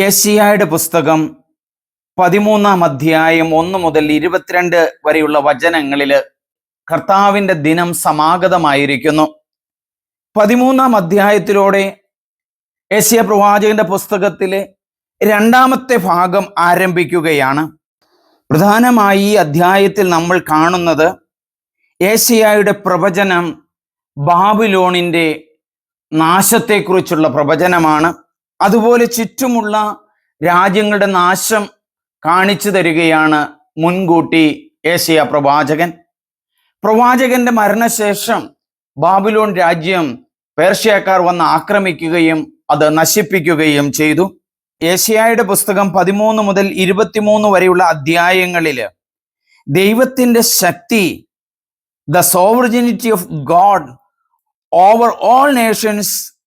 ഏഷ്യായുടെ പുസ്തകം പതിമൂന്നാം അധ്യായം ഒന്ന് മുതൽ ഇരുപത്തിരണ്ട് വരെയുള്ള വചനങ്ങളിൽ കർത്താവിന്റെ ദിനം സമാഗതമായിരിക്കുന്നു. പതിമൂന്നാം അധ്യായത്തിലൂടെ ഏഷ്യ പ്രവാചകന്റെ പുസ്തകത്തിലെ രണ്ടാമത്തെ ഭാഗം ആരംഭിക്കുകയാണ്. പ്രധാനമായി ഈ അധ്യായത്തിൽ നമ്മൾ കാണുന്നത് ഏഷ്യായുടെ പ്രവചനം ബാബിലോണിന്റെ നാശത്തെക്കുറിച്ചുള്ള പ്രവചനമാണ്. അതുപോലെ ചുറ്റുമുള്ള രാജ്യങ്ങളുടെ നാശം കാണിച്ചു തരികയാണ് മുൻകൂട്ടി ഏഷ്യ പ്രവാചകൻ. പ്രവാചകന്റെ മരണശേഷം ബാബിലോൺ രാജ്യം പേർഷ്യക്കാർ വന്ന് ആക്രമിക്കുകയും അത് നശിപ്പിക്കുകയും ചെയ്തു. ഏഷ്യയുടെ പുസ്തകം പതിമൂന്ന് മുതൽ ഇരുപത്തിമൂന്ന് വരെയുള്ള അധ്യായങ്ങളിൽ ദൈവത്തിന്റെ ശക്തി the sovereignty of God over all nations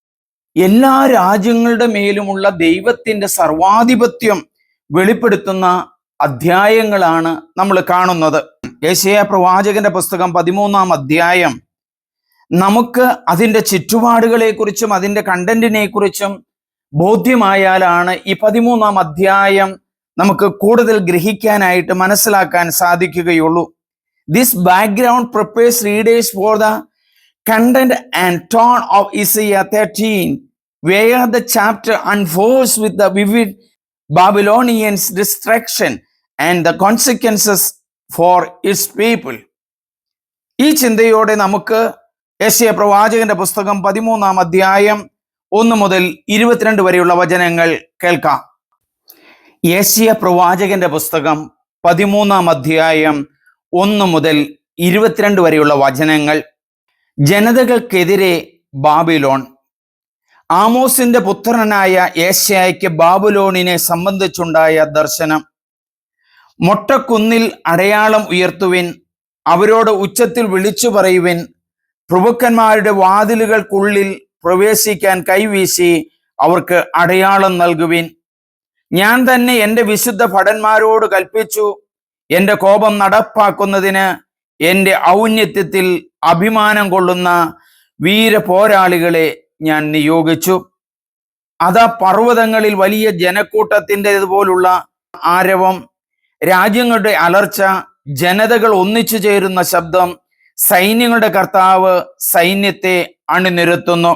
എല്ലാ രാജ്യങ്ങളുടെ മേലുമുള്ള ദൈവത്തിന്റെ സർവാധിപത്യം വെളിപ്പെടുത്തുന്ന അധ്യായങ്ങളാണ് നമ്മൾ കാണുന്നത്. ഏഷ്യ പ്രവാചകന്റെ പുസ്തകം പതിമൂന്നാം അധ്യായം. നമുക്ക് അതിന്റെ ചുറ്റുപാടുകളെ കുറിച്ചും അതിന്റെ കണ്ടന്റിനെ കുറിച്ചും ബോധ്യമായാലാണ് ഈ പതിമൂന്നാം അധ്യായം നമുക്ക് കൂടുതൽ ഗ്രഹിക്കാനായിട്ട് മനസ്സിലാക്കാൻ സാധിക്കുകയുള്ളൂ. This background prepares readers for the content and tone of Isaiah 13, where the chapter unfolds with the vivid Babylonians' destruction and the consequences for its people. ഈ ചിന്തയോടെ നമുക്ക് യശയ പ്രവാചകന്റെ പുസ്തകം പതിമൂന്നാം അധ്യായം ഒന്ന് മുതൽ ഇരുപത്തിരണ്ട് വരെയുള്ള വചനങ്ങൾ കേൾക്കാം യേശയ പ്രവാചകന്റെ പുസ്തകം പതിമൂന്നാം അധ്യായം ഒന്ന് മുതൽ ഇരുപത്തിരണ്ട് വരെയുള്ള വചനങ്ങൾ ജനതകൾക്കെതിരെ ബാബിലോൺ. ആമോസിന്റെ പുത്രനായ ഏഷ്യായ്ക്ക് ബാബുലോണിനെ സംബന്ധിച്ചുണ്ടായ ദർശനം. മൊട്ടക്കുന്നിൽ അടയാളം ഉയർത്തുവിൻ അവരോട് ഉച്ചത്തിൽ വിളിച്ചു പറയുവിൻ പ്രഭുക്കന്മാരുടെ വാതിലുകൾക്കുള്ളിൽ പ്രവേശിക്കാൻ കൈവീശി അവർക്ക് അടയാളം നൽകുവിൻ. ഞാൻ തന്നെ എന്റെ വിശുദ്ധ ഭടന്മാരോട് കൽപ്പിച്ചു എന്റെ കോപം നടപ്പാക്കുന്നതിന് എന്റെ ഔന്നത്യത്തിൽ അഭിമാനം കൊള്ളുന്ന വീര പോരാളികളെ ഞാൻ നിയോഗിച്ചു. അതാ പർവതങ്ങളിൽ വലിയ ജനക്കൂട്ടത്തിന്റെതുപോലുള്ള ആരവം രാജ്യങ്ങളുടെ അലർച്ച ജനതകൾ ഒന്നിച്ചു ചേരുന്ന ശബ്ദം സൈന്യങ്ങളുടെ കർത്താവ് സൈന്യത്തെ അണിനിരത്തുന്നു.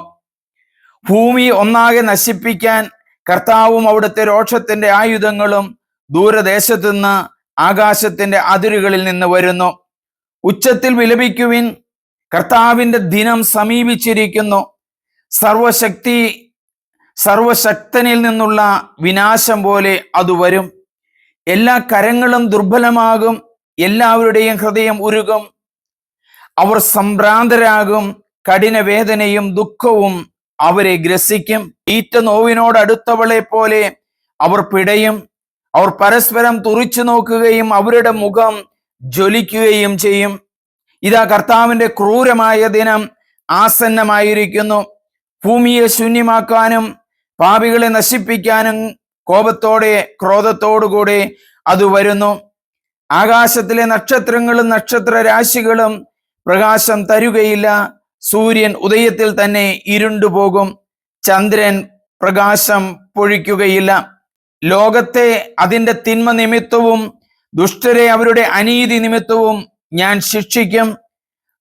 ഭൂമി ഒന്നാകെ നശിപ്പിക്കാൻ കർത്താവും അവിടുത്തെ രോക്ഷത്തിന്റെ ആയുധങ്ങളും ദൂരദേശത്തുനിന്ന് ആകാശത്തിന്റെ അതിരുകളിൽ നിന്ന് വരുന്നു. ഉച്ചത്തിൽ വിലപിക്കുവിൻ കർത്താവിന്റെ ദിനം സമീപിച്ചിരിക്കുന്നു. സർവശക്തി സർവശക്തനിൽ നിന്നുള്ള വിനാശം പോലെ അത് വരും. എല്ലാ കരങ്ങളും ദുർബലമാകും. എല്ലാവരുടെയും ഹൃദയം ഉരുകും. അവർ സംഭ്രാന്തരാകും. കഠിന വേദനയും ദുഃഖവും അവരെ ഗ്രസിക്കും. ഈറ്റ നോവിനോട് അടുത്തവളെ പോലെ അവർ പിടയും. അവർ പരസ്പരം തുറിച്ചു നോക്കുകയും അവരുടെ മുഖം ജ്വലിക്കുകയും ചെയ്യും. ഇതാ കർത്താവിന്റെ ക്രൂരമായ ദിനം ആസന്നമായിരിക്കുന്നു. ഭൂമിയെ ശൂന്യമാക്കാനും പാപികളെ നശിപ്പിക്കാനും കോപത്തോടെ ക്രോധത്തോടുകൂടെ അത് വരുന്നു. ആകാശത്തിലെ നക്ഷത്രങ്ങളും നക്ഷത്ര രാശികളും പ്രകാശം തരുകയില്ല. സൂര്യൻ ഉദയത്തിൽ തന്നെ ഇരുണ്ടുപോകും. ചന്ദ്രൻ പ്രകാശം പൊഴിക്കുകയില്ല. ലോകത്തെ അതിന്റെ തിന്മ നിമിത്തവും ദുഷ്ടരെ അവരുടെ അനീതി നിമിത്തവും ഞാൻ ശിക്ഷിക്കും.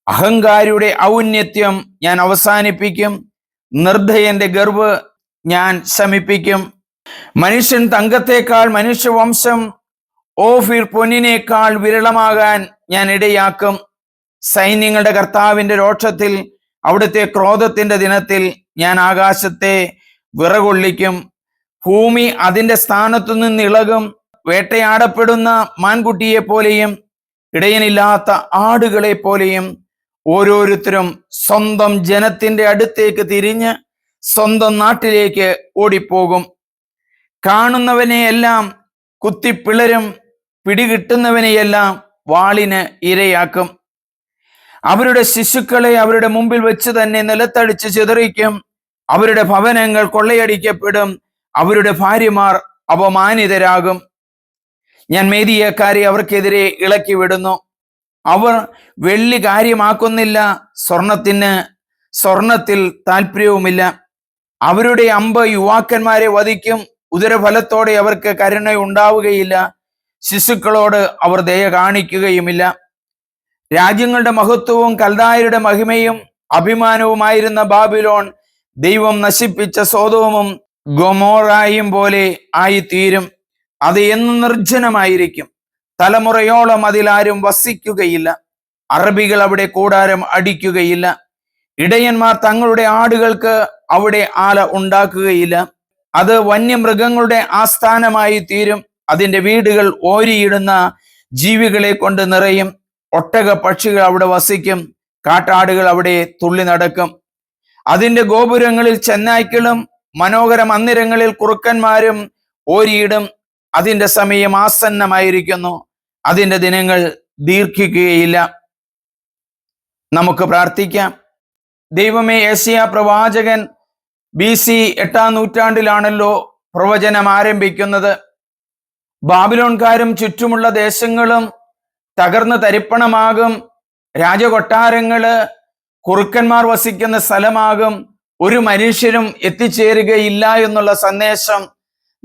അഹങ്കാരിയുടെ ഔന്നത്യം ഞാൻ അവസാനിപ്പിക്കും. നിർദ്ധയന്റെ ഗർവ് ഞാൻ ശമിപ്പിക്കും. മനുഷ്യൻ തങ്കത്തേക്കാൾ മനുഷ്യവംശം ഓഫിർ പൊന്നിനേക്കാൾ വിരളമാകാൻ ഞാൻ ഇടയാക്കും. സൈന്യങ്ങളുടെ കർത്താവിന്റെ രോക്ഷത്തിൽ അവിടുത്തെ ക്രോധത്തിന്റെ ദിനത്തിൽ ഞാൻ ആകാശത്തെ വിറകൊള്ളിക്കും. ഭൂമി അതിന്റെ സ്ഥാനത്തു നിന്ന് ഇളകും. വേട്ടയാടപ്പെടുന്ന മാൻകുട്ടിയെ പോലെയും ഇടയനില്ലാത്ത ആടുകളെ പോലെയും ഓരോരുത്തരും സ്വന്തം ജനത്തിന്റെ അടുത്തേക്ക് തിരിഞ്ഞ് സ്വന്തം നാട്ടിലേക്ക് ഓടിപ്പോകും. കാണുന്നവനെയെല്ലാം കുത്തിപ്പിളരും പിടികിട്ടുന്നവനെയെല്ലാം വാളിന് ഇരയാക്കും. അവരുടെ ശിശുക്കളെ അവരുടെ മുമ്പിൽ വെച്ച് തന്നെ നിലത്തടിച്ച് ചിതറിക്കും. അവരുടെ ഭവനങ്ങൾ കൊള്ളയടിക്കപ്പെടും. അവരുടെ ഭാര്യമാർ അപമാനിതരാകും. ഞാൻ മേദിയക്കാരെ അവർക്കെതിരെ ഇളക്കി വിടുന്നു. അവർ വെള്ളി കാര്യമാക്കുന്നില്ല. സ്വർണത്തിന് സ്വർണത്തിൽ താല്പര്യവുമില്ല. അവരുടെ അമ്പ് യുവാക്കന്മാരെ വധിക്കും. ഉദരഫലത്തോടെ അവർക്ക് കരുണ ഉണ്ടാവുകയില്ല ശിശുക്കളോട് അവർ ദയ കാണിക്കുകയുമില്ല. രാജ്യങ്ങളുടെ മഹത്വവും കൽദായരുടെ മഹിമയും അഭിമാനവുമായിരുന്ന ബാബിലോൺ ദൈവം നശിപ്പിച്ച സോതോമും ഗൊമോറായും പോലെ ആയിത്തീരും. അത് എന്നും നിർജനമായിരിക്കും. തലമുറയോളം അതിലാരും വസിക്കുകയില്ല. അറബികൾ അവിടെ കൂടാരം അടിക്കുകയില്ല. ഇടയന്മാർ തങ്ങളുടെ ആടുകൾക്ക് അവിടെ ആല ഉണ്ടാക്കുകയില്ല. അത് വന്യമൃഗങ്ങളുടെ ആസ്ഥാനമായി തീരും. അതിന്റെ വീടുകൾ ഓരിയിടുന്ന ജീവികളെ കൊണ്ട് നിറയും. ഒട്ടക പക്ഷികൾ അവിടെ വസിക്കും. കാട്ടാടുകൾ അവിടെ തുള്ളി നടക്കും. അതിന്റെ ഗോപുരങ്ങളിൽ ചെന്നായ്ക്കളും മനോഹര മന്ദിരങ്ങളിൽ കുറുക്കന്മാരും ഓരിയിടും. അതിന്റെ സമയം ആസന്നമായിരിക്കുന്നു. അതിന്റെ ദിനങ്ങൾ ദീർഘിക്കുകയില്ല. നമുക്ക് പ്രാർത്ഥിക്കാം. ദൈവമേ ഏഷ്യ പ്രവാചകൻ ബി സി എട്ടാം നൂറ്റാണ്ടിലാണല്ലോ പ്രവചനം ആരംഭിക്കുന്നത്. ബാബിലോൺകാരും ചുറ്റുമുള്ള ദേശങ്ങളും തകർന്ന് തരിപ്പണമാകും. രാജകൊട്ടാരങ്ങൾ കുറുക്കന്മാർ വസിക്കുന്ന സ്ഥലമാകും. ഒരു മനുഷ്യരും എത്തിച്ചേരുകയില്ല എന്നുള്ള സന്ദേശം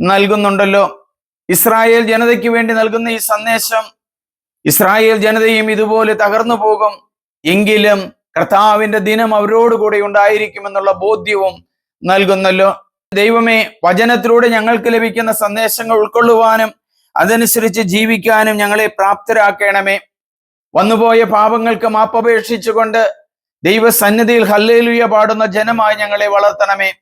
നൽകുന്നുണ്ടല്ലോ. ഇസ്രായേൽ ജനതയ്ക്ക് വേണ്ടി നൽകുന്ന ഈ സന്ദേശം ഇസ്രായേൽ ജനതയും ഇതുപോലെ തകർന്നു പോകും. എങ്കിലും കർത്താവിന്റെ ദിനം അവരോട് കൂടെ ഉണ്ടായിരിക്കുമെന്നുള്ള ബോധ്യവും നൽകുന്നല്ലോ. ദൈവമേ വചനത്തിലൂടെ ഞങ്ങൾക്ക് ലഭിക്കുന്ന സന്ദേശങ്ങൾ ഉൾക്കൊള്ളുവാനും അതനുസരിച്ച് ജീവിക്കാനും ഞങ്ങളെ പ്രാപ്തരാക്കണമേ. വന്നുപോയ പാപങ്ങൾക്ക് മാപ്പപേക്ഷിച്ചുകൊണ്ട് ദൈവസന്നിധിയിൽ ഹല്ലേലുയ പാടുന്ന ജനമായി ഞങ്ങളെ വളർത്തണമേ.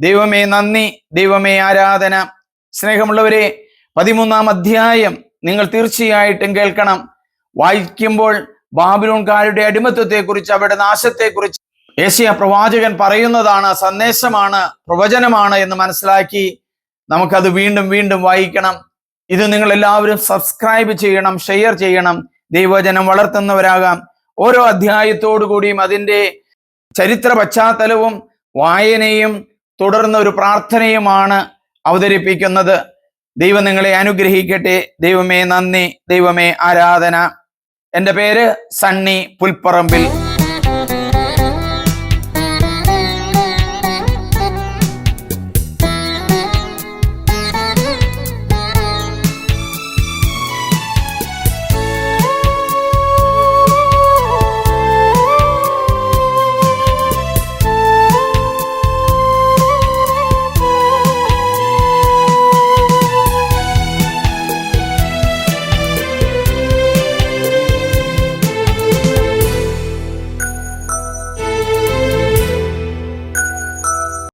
ദൈവമേ നന്ദി. ദൈവമേ ആരാധന. സ്നേഹമുള്ളവരെ പതിമൂന്നാം അധ്യായം. നിങ്ങൾ തീർച്ചയായിട്ടും കേൾക്കണം. വായിക്കുമ്പോൾ ബാബിലോൺകാരുടെ അടിമത്വത്തെക്കുറിച്ച് അവരുടെ നാശത്തെക്കുറിച്ച് ഏഷ്യ പ്രവാചകൻ പറയുന്നതാണ് സന്ദേശമാണ് പ്രവചനമാണ് എന്ന് മനസ്സിലാക്കി നമുക്കത് വീണ്ടും വീണ്ടും വായിക്കണം. ഇത് നിങ്ങൾ എല്ലാവരും സബ്സ്ക്രൈബ് ചെയ്യണം ഷെയർ ചെയ്യണം. ദൈവജനം വളർത്തുന്നവരാകാം. ഓരോ അധ്യായത്തോടു കൂടിയും അതിന്റെ ചരിത്ര പശ്ചാത്തലവും വായനയും തുടർന്ന് ഒരു പ്രാർത്ഥനയുമാണ് അവതരിപ്പിക്കുന്നത്. ദൈവം നിങ്ങളെ അനുഗ്രഹിക്കട്ടെ. ദൈവമേ നന്ദി. ദൈവമേ ആരാധന. എന്റെ പേര് സണ്ണി പുൽപ്പറമ്പിൽ.